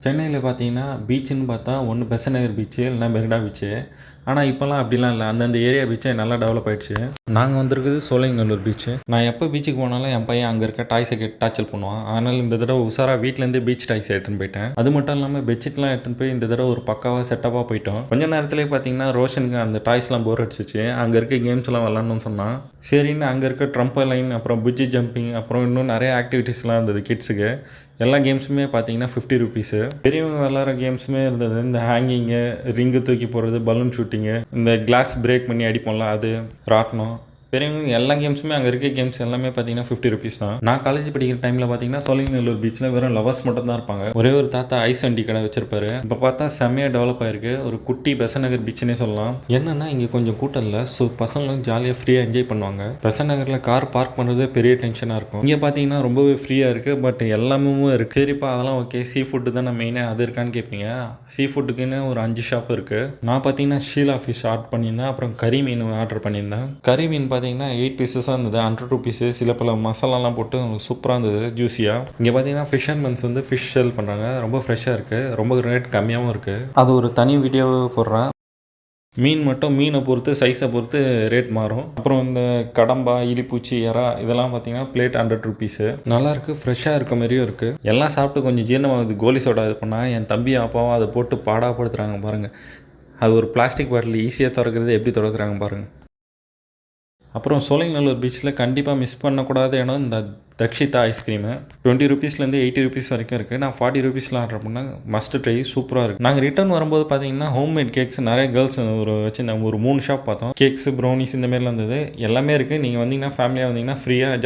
சென்னையில் பார்த்தீங்கன்னா பீச்சுன்னு பார்த்தா ஒன்று பெசன் நகர் பீச்சு இல்லைனா மெரினா பீச்சு ஆனால் இப்போல்லாம் அப்படிலாம் இல்லை. அந்தந்த ஏரியா பீச்சே நல்லா டெவலப் ஆயிடுச்சு. நாங்கள் வந்திருக்குது சோலைங்கல்லூர் பீச்சு நான் எப்போ பீச்சுக்கு போனாலும் என் பையன் அங்கே இருக்க டாய்ஸை கேட்டு டாச்சல் பண்ணுவான். அதனால் இந்த தடவை உஷாராக வீட்டிலேருந்து பீச் டாய்ஸ் எடுத்துன்னு போயிட்டேன். அது மட்டும் இல்லாமல் பெட்ஷீட்லாம் எடுத்துன்னு போய் இந்த தடவை ஒரு பக்காவாக செட்டப்பாக போயிட்டோம். கொஞ்ச நேரத்துலேயே பார்த்தீங்கன்னா ரோஷனுக்கு அந்த டாய்ஸ்லாம் போர் அடிச்சிச்சு. அங்கே இருக்க கேம்ஸ்லாம் விளாட்ணும்னு சொன்னான். சரின்னு அங்கே இருக்க ட்ரம்ப் லைன் அப்புறம் புஜ்ஜி ஜம்பிங் அப்புறம் இன்னும் நிறைய ஆக்டிவிட்டீஸ்லாம் இருந்தது கிட்ஸுக்கு எல்லா கேம்ஸுமே பார்த்தீங்கன்னா ஃபிஃப்டி ருபீஸு பெரியவங்க விளாட்ற கேம்ஸுமே இருந்தது. இந்த ஹேங்கிங்கு ரிங்கு தூக்கி போடுறது பலூன் ஷூட்டிங் ஷூட்டிங்கு இந்த கிளாஸ் பிரேக் பண்ணி அடிப்போம்ல அது ராட்னம் பெரியவங்க எல்லா கேம்ஸுமே அங்கே இருக்க கேம்ஸ் எல்லாமே பார்த்தீங்கன்னா ஃபிஃப்டி ருபீஸ் தான். நான் காலேஜ் படிக்கிற டைமில் பார்த்தீங்கன்னா சோழிங்கநல்லூர் பீச்சில் வெறும் லவர்ஸ் மட்டும் தான் இருப்பாங்க. ஒரே ஒரு தாத்தா ஐஸ் வண்டி கடை வச்சிருப்பாரு. இப்போ பார்த்தா செம்மையாக டெவலப் ஆயிருக்கு. ஒரு குட்டி பெசன் நகர் பீச்சுனே சொல்லலாம். என்னன்னா இங்கே கொஞ்சம் கூட்டம் இல்லை. ஸோ பசங்களும் ஜாலியாக ஃப்ரீயாக என்ஜாய் பண்ணுவாங்க. பெசன் நகரில் கார் பார்க் பண்ணுறதே பெரிய டென்ஷனாக இருக்கும். இங்கே பார்த்தீங்கன்னா ரொம்பவே ஃப்ரீயாக இருக்குது பட் எல்லாமே இருக்குது சரிப்பா அதெல்லாம் ஓகே சீ ஃபுட்டு தானே மெயினாக அது இருக்கான்னு கேட்பீங்க சீ ஃபுட்டுக்குன்னு ஒரு அஞ்சு ஷாப் இருக்குது நான் பார்த்தீங்கன்னா ஷீலா ஃபிஷ் ஆர்டர் பண்ணியிருந்தேன். அப்புறம் கறி மீன் ஆர்டர் பண்ணியிருந்தேன். கறி மீன் பார்த்தீங்கன்னா எயிட் பீசஸாக இருந்தது. ஹண்ட்ரட் ருபீஸு சில பல மசாலாலாம் போட்டு சூப்பராக இருந்தது ஜூஸியாக இங்கே பார்த்தீங்கன்னா ஃபிஷ் அண்ட் மன்ஸ் வந்து ஃபிஷ் செல் பண்ணுறாங்க ரொம்ப ஃப்ரெஷ்ஷாக இருக்குது ரொம்ப ரேட் கம்மியாகவும் இருக்குது அது ஒரு தனி வீடியோ போடுறேன். மீன் மட்டும் மீனை பொறுத்து சைஸை பொறுத்து ரேட் மாறும். அப்புறம் இந்த கடம்பா இலிப்பூச்சி எறா இதெல்லாம் பார்த்தீங்கன்னா பிளேட் ஹண்ட்ரட் ருபீஸு நல்லாயிருக்கு ஃப்ரெஷ்ஷாக இருக்க. மாதிரியும் இருக்குது எல்லாம் சாப்பிட்டு கொஞ்சம் ஜீரணமாகுது கோலி சோடா இது பண்ணால் என் தம்பி அப்பாவும் அதை போட்டு பாடாப்படுத்துகிறாங்க பாருங்கள் அது ஒரு பிளாஸ்டிக் பாட்டில் ஈஸியாக திறக்கிறது எப்படி திறக்கிறாங்க பாருங்கள் அப்புறம் சோலைநல்லூர் பீச்சில் கண்டிப்பாக மிஸ் பண்ணக்கூடாத இடம் இந்த தக்ஷிதா ஐஸ்கிரீமு டுவெண்ட்டி ருபீஸ்லேருந்து எயிட்டி ருபீஸ் வரைக்கும் இருக்குது நான் ஃபார்ட்டி ருபீஸில் ஆர்டர் பண்ணேன். மஸ்ட் ட்ரை சூப்பராக இருக்குது நாங்கள் ரிட்டர்ன் வரும்போது பார்த்தீங்கன்னா ஹோம்மேட் கேக்ஸ் நிறைய கேர்ள்ஸ் ஒரு வச்சுருந்தாங்க. ஒரு மூணு ஷாப் பார்த்தோம். கேக்ஸ் ப்ரௌனிஸ் இந்த மாதிரிலாம் இருந்தது. எல்லாமே இருக்குது நீங்கள் வந்தீங்கன்னா ஃபேமிலியாக வந்தீங்கன்னா ஃப்ரீயாக